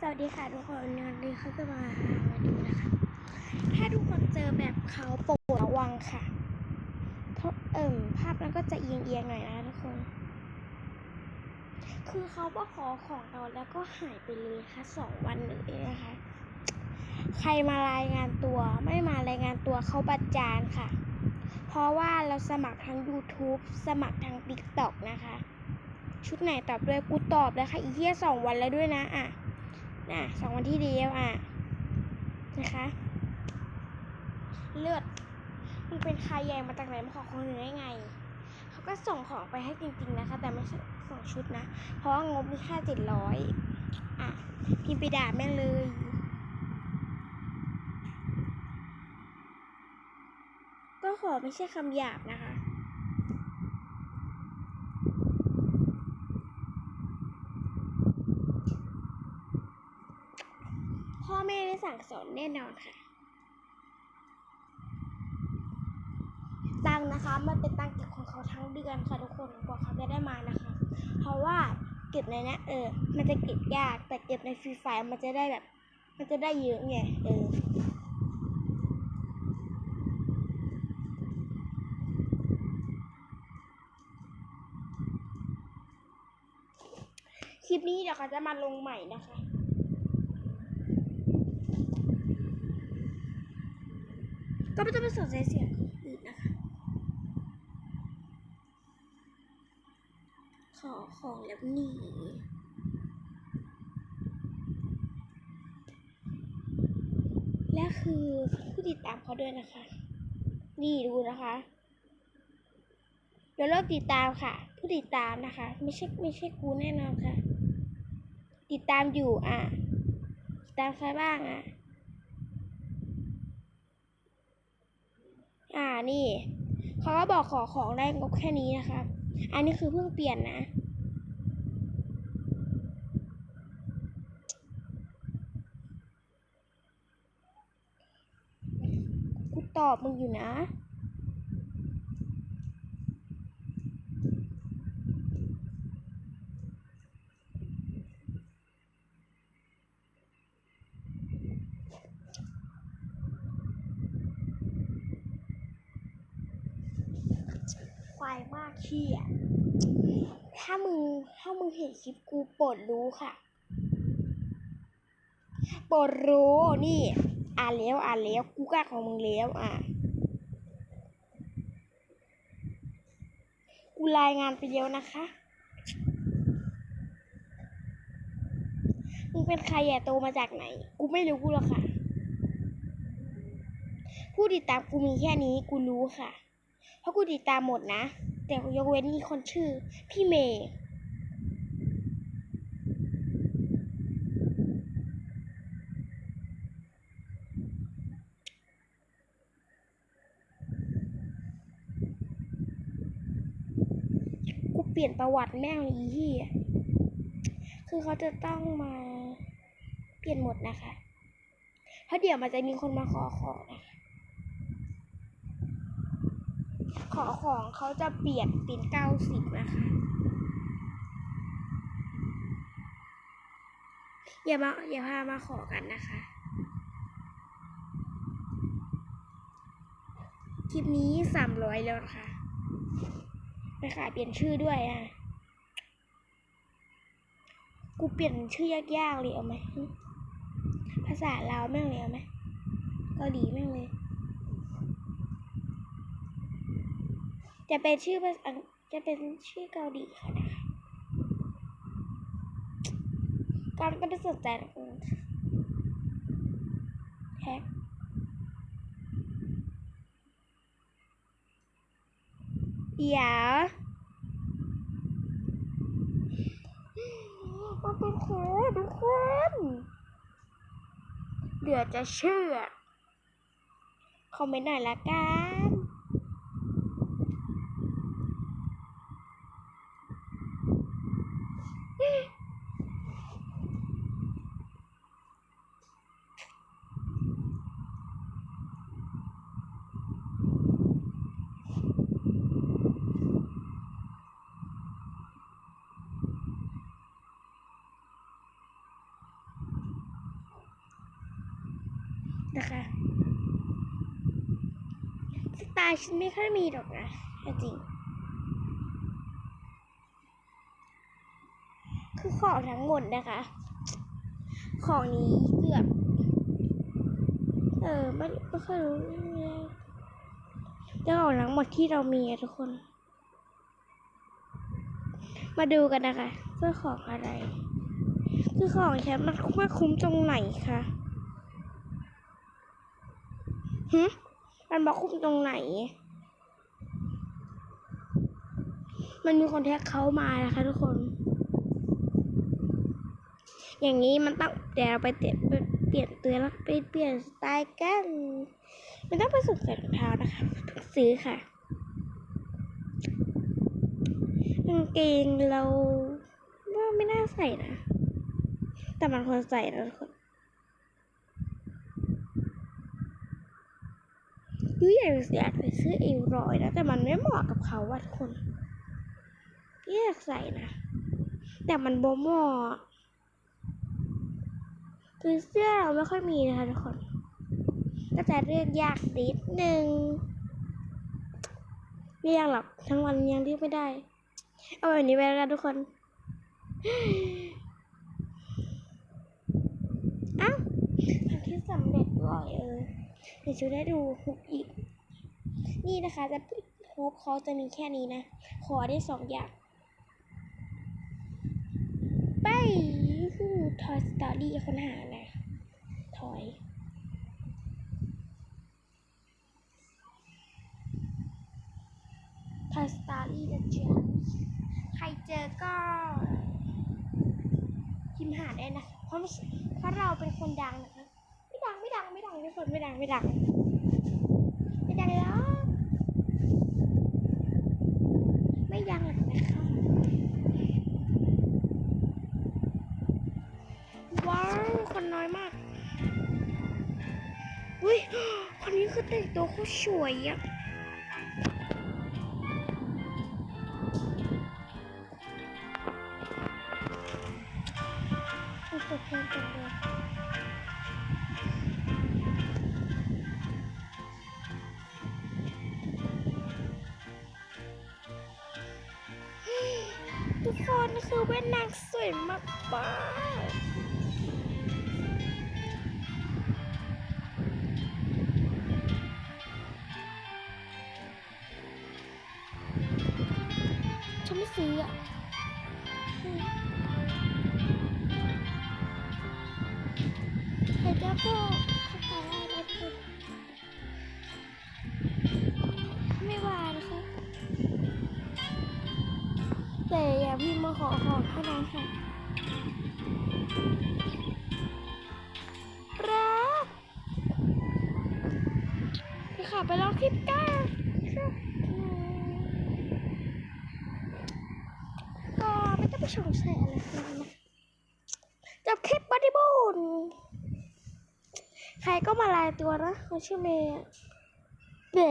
สวัสดีค่ะทุกคนวันนี้เขาจะมามาดูนะคะ ถ้าทุกคนเจอแบบเขาโปรดระวังค่ะเพราะเอิ่มภาพนั้นก็จะเอียงเอียงหน่อยนะทุกคน คือเขาก็ขอของเราแล้วก็หายไปเลยค่ะสองวันเลยนะคะ ใครมารายงานตัวไม่มารายงานตัวเขาบัดจานค่ะ เพราะว่าเราสมัครทั้ง YouTube สมัครทั้ง TikTok นะคะ ชุดไหนตอบด้วยกูตอบแล้วค่ะอีเทียสองวันแล้วด้วยนะอะ น่ะสองวันที่เดียวอะนะคะ เลือดมันเป็นใครใหญ่มาจากไหนมาขอของหนูได้ไง เขาก็ส่งของไปให้จริงๆนะคะ แต่ไม่ใช่ส่งชุดนะ เพราะว่างบมีแค่เจ็ดร้อยอะพิมพ์ไปด่าแม่งเลยก็ขอไม่ใช่คำหยาบนะคะ พ่ อแม่ได้สั่งสอนแน่นอนค่ะ ตังนะคะมันเป็นตังเก็บของเขาทั้งเดือนค่ะทุกคนกว่าเขาจะได้มานะคะ เพราะว่าเก็บในเนี้เออ มันจะเก็บยากแต่เก็บในฟรีไฟล์มันจะได้แบบ มันจะได้เยอะไงเออคลิปนี้เดี๋ยวเขาจะมาลงใหม่นะคะ ก็ไม่ต้องไปสนใจเสียงคนอื่นนะคะ ขอของแล้วหนีและคือผู้ติดตามเขาด้วยนะคะ นี่ดูนะคะ เดี๋ยวเลิกติดตามค่ะ ผู้ติดตามนะคะ ไม่ใช่ไม่ใช่กูแน่นอนค่ะ ติดตามอยู่อะ ติดตามใครบ้างอะ อ่านี่เขาก็บอกขอของได้งบแค่นี้นะคะอันนี้คือเพิ่งเปลี่ยนนะ กูตอบมึงอยู่นะ ควายมาก ขี้อะถ้ามึงถ้ามึงเห็นคลิปกูโปรดรู้ค่ะโปรดรู้นี่ อ่านแล้วอ่านแล้วกูกล้าของมึงแล้วอะกูรายงานไปแล้วนะคะมึงเป็นใครอะโตมาจากไหน กูไม่รู้กูหรอกค่ะ ผู้ติดตามกูมีแค่นี้กูรู้ค่ะ เพราะกูติดตามหมดนะ แต่ยกเว้นมีคนชื่อพี่เมย์กูเปลี่ยนประวัติแม่งเลยอีที่คือเขาจะต้องมาเปลี่ยนหมดนะคะ เพราะเดี๋ยวมันจะมีคนมาขอของนะคะ ขอของเขาจะเปลี่ยนเป็นเก้าสิบนะคะอย่ามาอย่าพามาขอกันนะคะ คลิปนี้สามร้อยแล้วนะคะ ไปขายเปลี่ยนชื่อด้วยอะ กูเปลี่ยนชื่อยากๆเลยเอาไหม ภาษาลาวแม่งเลยเอาไหมเกาหลีแม่งเลย จะเป็นชื่อภาษาจะเป็นชื่อเกาหลีค่ะนะคะก็ไม่สนใจหรอกแท็กเดี๋ยวมันเป็นโค้ดทุกคนเดี๋ยวจะเชื่อ คอมเมนต์หน่อยละกัน ตล์ฉันไม่ค่อยมีหรอกนะจริง คือของทั้งหมดนะคะ ของนี้เกือบ เออไม่ไม่ค่อยรู้เจ้าของทั้งหมดที่เรามีทุกคน มาดูกันนะคะเสื้อของอะไร คือของฉันมันมาคุ้มตรงไหนคะหึ มันมาคุ้มตรงไหน มันมีคนแท็กเขามานะคะทุกคน อย่างนี้มันต้องเดี๋ยวเราไปเปลี่ยนเปลี่ยนเตือนแล้วไปเปลี่ยนสไตล์กันมันต้องไปสุ่มใส่รองเท้านะคะซื้อค่ะกางเกงเราว่าไม่น่าใส่นะ แต่มันควรใส่นะทุกคน ยูอยากอยากไปซื้อเอวรอยนะแต่มันไม่เหมาะกับเขาว่ะทุกคนอยากใส่นะแต่มันบ่เหมาะคือเสื้อเราไม่ค่อยมีนะคะทุกคน ก็จะเลือกยากนิดนึงไม่ยากหรอกทั้งวันยังเลือกไม่ได้ เอาแบบนี้ไปแล้วกันทุกคนอ้าทำที่สำเร็จรอยเออ เดี๋ยวจะได้ดูฮุกอีก นี่นะคะจะฮุกเขาจะมีแค่นี้นะ ขอได้สองอย่าง ไปคือ Toy Story ค้นหานะถอย Toy Story นะจ๊ะใครเจอก็พิมพ์หาได้นะคะเพราะเพราะเราเป็นคนดังนะคะ ทุกคนไม่ดังไม่ดัง ไม่ดังแล้ว ไม่ดังหรอกนะคะว้าวคนน้อยมากอุ้ยคนนี้คือแต่งตัวเขาสวยอะ คนคือเว้นนางสวยมากป้าฉันไม่ซื้ออะใครจะบอก พี่มาขอของเท่านั้นค่ะรักไปขับไปลองคลิปกันก็ไม่ต้องไปสงสัยอะไรนะจบคลิปบอดี้บูนใครก็มาลายตัวนะเขาชื่อเมย์เบะ